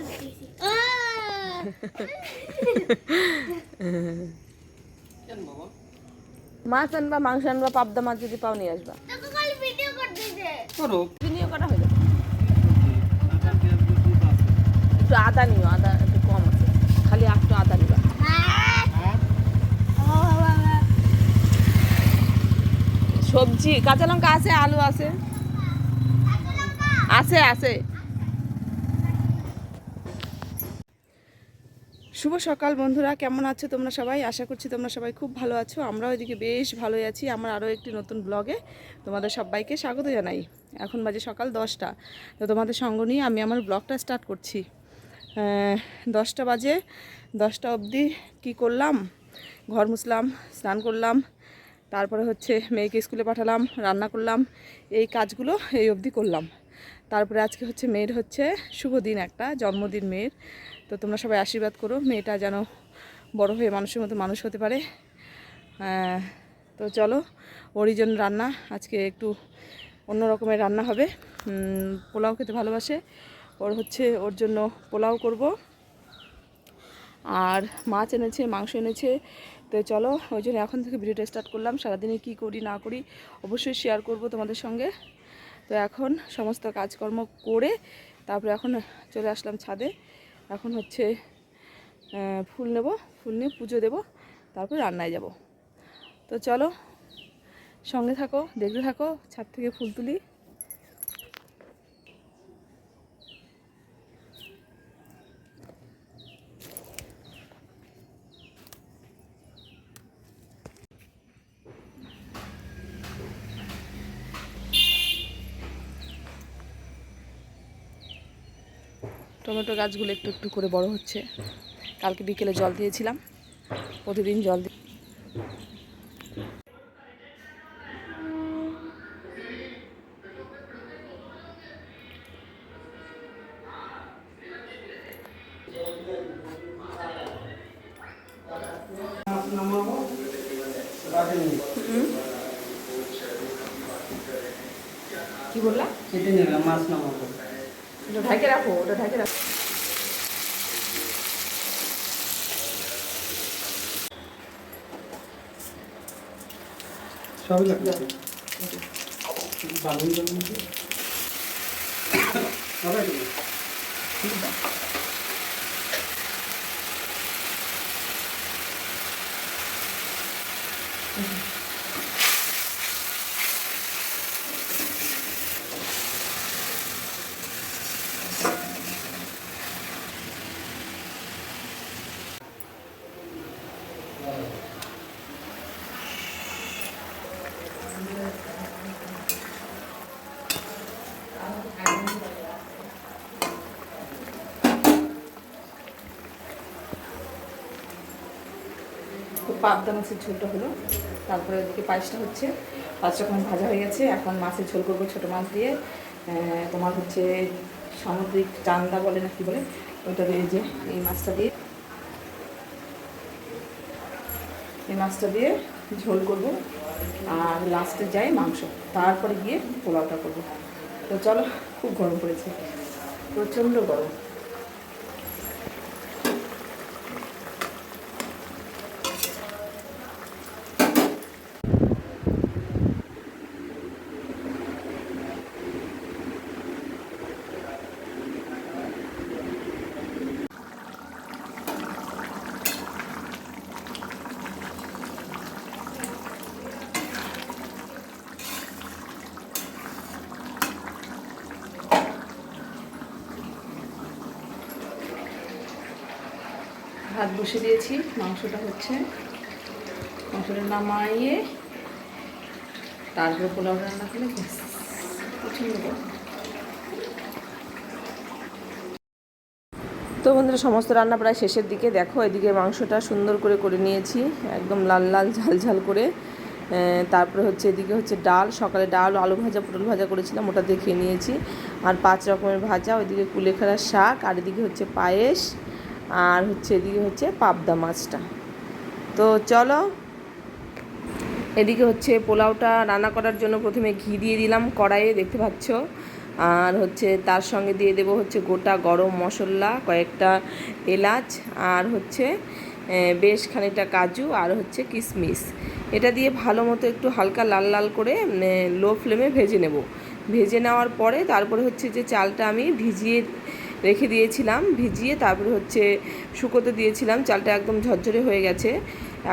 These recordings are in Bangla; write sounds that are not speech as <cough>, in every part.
<laughs> মাছ আনবা মাংস আনবা পাবদা মাছ যদি পাও নিয়ে আসবা। করো করা হয়ে যাবে একটু আদা নিও আদা একটু কম আছে। খালি একটু আদা নিবা। সবজি কাঁচা লঙ্কা আছে আলু আছে? আছে আছে। শুভ সকাল বন্ধুরা, কেমন আছো তোমরা সবাই? আশা করছি তোমরা সবাই খুব ভালো আছো। আমরাও এদিকে বেশ ভালোই আছি। আমার আরও একটি নতুন ব্লগে তোমাদের সবাইকে স্বাগত জানাই। এখন বাজে সকাল দশটা। তো তোমাদের সঙ্গ নিয়ে আমি আমার ব্লগটা স্টার্ট করছি। দশটা বাজে, দশটা অবধি কি করলাম? ঘর মুছলাম, স্নান করলাম, তারপরে হচ্ছে মেয়েকে স্কুলে পাঠালাম, রান্না করলাম, এই কাজগুলো এই অবধি করলাম। তারপরে আজকে হচ্ছে মেয়ের হচ্ছে শুভ দিন একটা, জন্মদিন মেয়ের। তো তোমরা সবাই আশীর্বাদ করো, মেয়েটা যেন বড় হয়ে মানুষের মতো মানুষ হতে পারে। তো চলো ওরই জন্য রান্না, আজকে একটু অন্য রকমের রান্না হবে। পোলাও খেতে ভালোবাসে, ওর হচ্ছে ওর জন্য পোলাও করব। আর মাছ এনেছে, মাংস এনেছে, তো চলো, ওই জন্য এখন থেকে ভিডিওটা স্টার্ট করলাম। সারাদিনে কি করি, না করি, অবশ্যই শেয়ার করব তোমাদের সঙ্গে। তো এখন সমস্ত কাজকর্ম করে তারপরে এখন চলে আসলাম ছাদে। এখন হচ্ছে ফুল নেব, ফুল নিয়ে পুজো দেব, তারপর রান্নায় যাব। তো চলো, সঙ্গে থাকো, দেখতে থাকো, ছাদ থেকে ফুল তুলি। টমেটো গাছগুলো একটু একটু করে বড় হচ্ছে। কালকে বিকেলে জল দিয়েছিলাম। প্রতিদিন জল নামাবো কি বললা? কেটে নিলাম মাছ নামাবো। ওটা ঢাকে রাখো ওটা ঢাকে রাখো সবই লাগবে? পাবদা মাছের ঝোলটা হলো। তারপরে ওদিকে পায়েসটা হচ্ছে। পাঁচটা এখন ভাজা হয়ে গেছে। এখন মাছের ঝোল করব ছোটো মাছ দিয়ে। তোমার হচ্ছে সামুদ্রিক চান্দা বলে না কি বলে? ওইটা দিয়ে যে এই মাছটা দিয়ে। এই মাছটা দিয়ে ঝোল করব। আর লাস্টে যাই মাংস। তারপরে গিয়ে পোলাওটা করব। তো চলো, খুব গরম পড়েছে। প্রচণ্ড গরম। ভাত বসে দিয়েছি মাংসটা হচ্ছে। মাংসটা নামাইয়ে তারপরে পোলাও রান্না ব্যাস, পছন্দ করো। তো বন্ধুরা সমস্ত রান্না প্রায় শেষের দিকে। দেখো এদিকে মাংসটা সুন্দর করে করে নিয়েছি একদম লাল লাল ঝাল ঝাল করে। তারপরে হচ্ছে এদিকে হচ্ছে ডাল। সকালে ডাল আলু ভাজা পটল ভাজা করেছিলাম ওটা দিয়ে খেয়ে নিয়েছি। আর পাঁচ রকমের ভাজা ওইদিকে কুলেখাড়ার শাক আর এদিকে হচ্ছে পায়েস। আর হচ্ছে এদিকে হচ্ছে পাবদা মাছটা। তো চলো, এদিকে হচ্ছে পোলাওটা রান্না করার জন্য প্রথমে ঘি দিয়ে দিলাম কড়াইয়ে, দেখতে পাচ্ছ? আর হচ্ছে তার সঙ্গে দিয়ে দেবো হচ্ছে গোটা গরম মশলা, কয়েকটা এলাচ, আর হচ্ছে বেশ খানিকটা কাজু আর হচ্ছে কিশমিশ এটা দিয়ে ভালো মতো একটু হালকা লাল লাল করে লো ফ্লেমে ভেজে নেব। ভেজে নেওয়ার পরে তারপরে হচ্ছে যে চালটা আমি ভিজিয়ে রেখে দিয়েছিলাম, ভিজিয়ে তারপরে হচ্ছে শুকোতে দিয়েছিলাম, চালটা একদম ঝরঝরে হয়ে গেছে।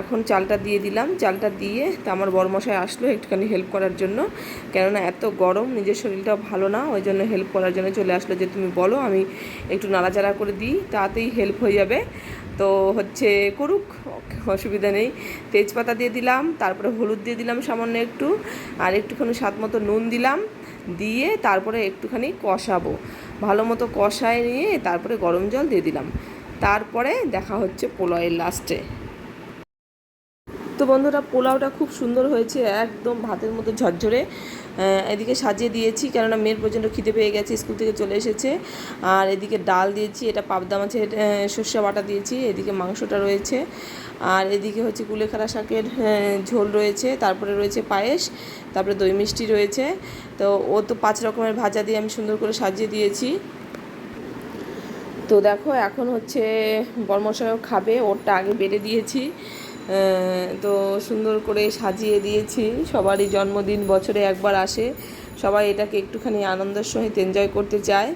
এখন চালটা দিয়ে দিলাম, চালটা দিয়ে তা আমার বড়মশাই আসলো একটুখানি হেল্প করার জন্য। কেননা এত গরম, নিজের শরীরটা ভালো না, ওই জন্য হেল্প করার জন্য চলে আসলো যে, তুমি বলো, আমি একটু নাড়াচাড়া করে দিই, তাতেই হেল্প হয়ে যাবে। তো হচ্ছে করুক, অসুবিধা নেই। তেজপাতা দিয়ে দিলাম, তারপরে হলুদ দিয়ে দিলাম সামান্য একটু, আর একটুখানি স্বাদ মতো নুন দিলাম, দিয়ে তারপরে একটুখানি কষাবো। ভালো মতো কষায় নিয়ে তারপরে গরম জল দিয়ে দিলাম। তারপরে দেখা হচ্ছে পোলাওয়ের লাস্টে তো বন্ধুরা পোলাওটা খুব সুন্দর হয়েছে, একদম ভাতের মতো ঝরঝরে। এদিকে সাজিয়ে দিয়েছি, কেননা মেয়ের প্রচণ্ড খিদে পেয়ে গেছে, স্কুল থেকে চলে এসেছে। আর এদিকে ডাল দিয়েছি, এটা পাবদা মাছের সর্ষে বাটা দিয়েছি, এদিকে মাংসটা রয়েছে। আর এদিকে হচ্ছে কুলেখাড়া শাকের ঝোল রয়েছে, তারপরে রয়েছে পায়েস, তারপরে দই মিষ্টি রয়েছে। তো ও তো পাঁচ রকমের ভাজা দিয়ে আমি সুন্দর করে সাজিয়ে দিয়েছি। তো দেখো, এখন হচ্ছে বর্মশাইও খাবে, ওরটা আগে বেড়ে দিয়েছি। তো সুন্দর করে সাজিয়ে দিয়েছি। সবারই জন্মদিন বছরে একবার আসে। সবাই এটাকে একটুখানি আনন্দের সহিত এনজয় করতে চায়।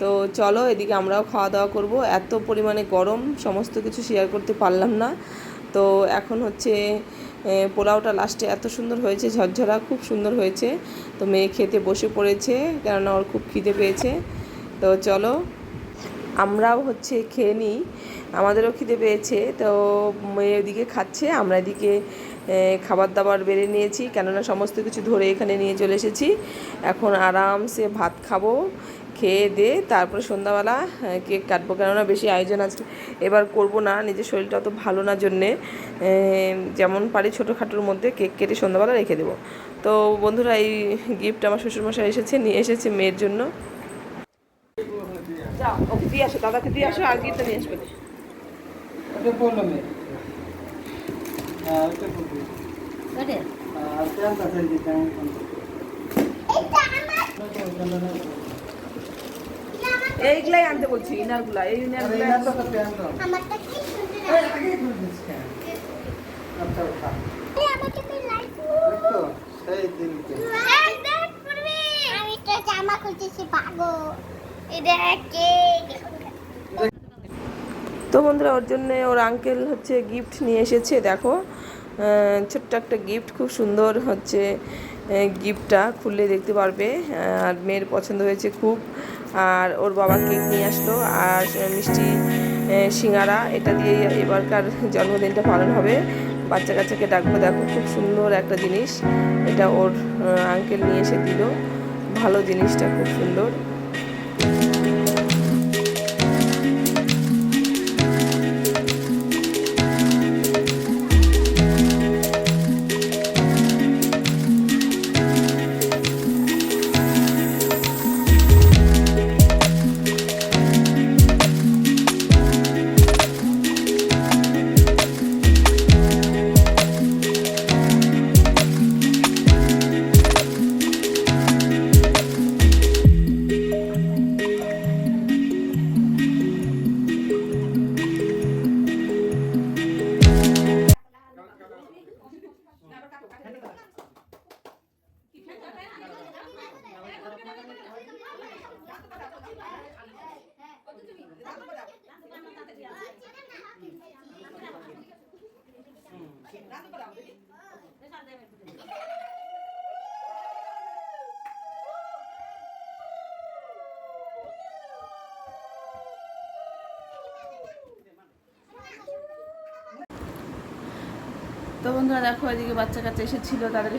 তো চলো, এদিকে আমরাও খাওয়া দাওয়া করব। এত পরিমাণে গরম, সমস্ত কিছু শেয়ার করতে পারলাম না। তো এখন হচ্ছে পোলাওটা লাস্টে এত সুন্দর হয়েছে, ঝরঝরা খুব সুন্দর হয়েছে। তো মেয়ে খেতে বসে পড়েছে, কেননা ওর খুব খিদে পেয়েছে। তো চলো আমরাও হচ্ছে খেয়ে নিই। আমাদেরও খিদে পেয়েছে, তো মেয়ে ওদিকে খাচ্ছে, আমরা এদিকে খাবার দাবার বেড়ে নিয়েছি, কেননা সমস্ত কিছু ধরে এখানে নিয়ে চলে এসেছি। এখন আরামসে ভাত খাব, খেয়ে দে, তারপরে সন্ধ্যাবেলা কেক কাটবো, কেননা বেশি আয়োজন আজকে, এবার করব না, নিজের শরীরটা অত ভালো না জন্যে যেমন পারি ছোটোখাটোর মধ্যে কেক কেটে সন্ধ্যাবেলা রেখে দেবো। তো বন্ধুরা, এই গিফট আমার শ্বশুরমশাই এসেছে, নিয়ে এসেছে মেয়ের জন্য। দিয়ে আসো দাদাকে দিয়ে আসো আর গিফটটা নিয়ে আসবে। ওটা হ্যাঁ ওটা বলবি আর প্যান্ট আছে এই যে প্যান্ট এইগুলাই আনতে বলছি ইনারগুলা এই ইনারগুলা আমারটা কি সুন্দর আগে খুলছিস কেন? আচ্ছা উঠা আমাকে তো লাইক দেখতো সেই দিনকে। আমি তো জামা খুঁজেছি পাগো এটা কেক তো বন্ধুরা ওর জন্য ওর আঙ্কেল হচ্ছে গিফট নিয়ে এসেছে, দেখো। ছোট্ট একটা গিফট খুব সুন্দর হচ্ছে গিফটটা খুললে দেখতে পারবে। আর মেয়ের পছন্দ হয়েছে খুব। আর ওর বাবা কেক নিয়ে আসলো, আর মিষ্টি সিঙ্গারা, এটা দিয়ে এবারকার জন্মদিনটা পালন হবে। বাচ্চা কাচ্চাকে ডাকবো, দেখো, খুব সুন্দর একটা জিনিস। এটা ওর আঙ্কেল নিয়ে এসে দিল। ভালো জিনিসটা, খুব সুন্দর। তো বন্ধুরা দেখো, এদিকে বাচ্চা কাচ্চা এসেছিল, তাদের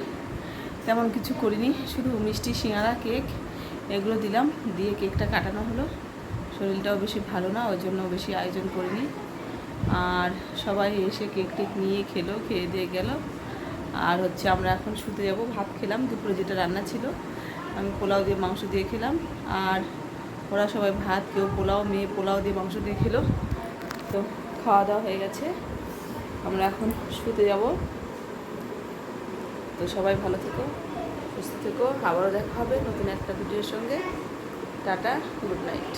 তেমন কিছু করিনি, শুধু মিষ্টি, সিঙ্গারা, কেক, এগুলো দিলাম, দিয়ে কেকটা কাটানো হলো। শরীরটাও বেশি ভালো না, ওই জন্য বেশি আয়োজন করিনি। আর সবাই এসে কেক টেক নিয়ে খেলো, খেয়ে দিয়ে গেল। আর হচ্ছে আমরা এখন শুতে যাব, ভাত খেলাম, দুপুরে যেটা রান্না ছিল, আমি পোলাও দিয়ে মাংস দিয়ে খেলাম। আর ওরা সবাই ভাত, কেউ পোলাও, মেয়ে পোলাও দিয়ে মাংস দিয়ে খেলো। তো খাওয়া দাওয়া হয়ে গেছে। আমরা এখন শুতে যাব। তো সবাই ভালো থেকো, সুস্থ থেকো। আবারও দেখা হবে নতুন একটা ভিডিওর সঙ্গে। Tata, good night.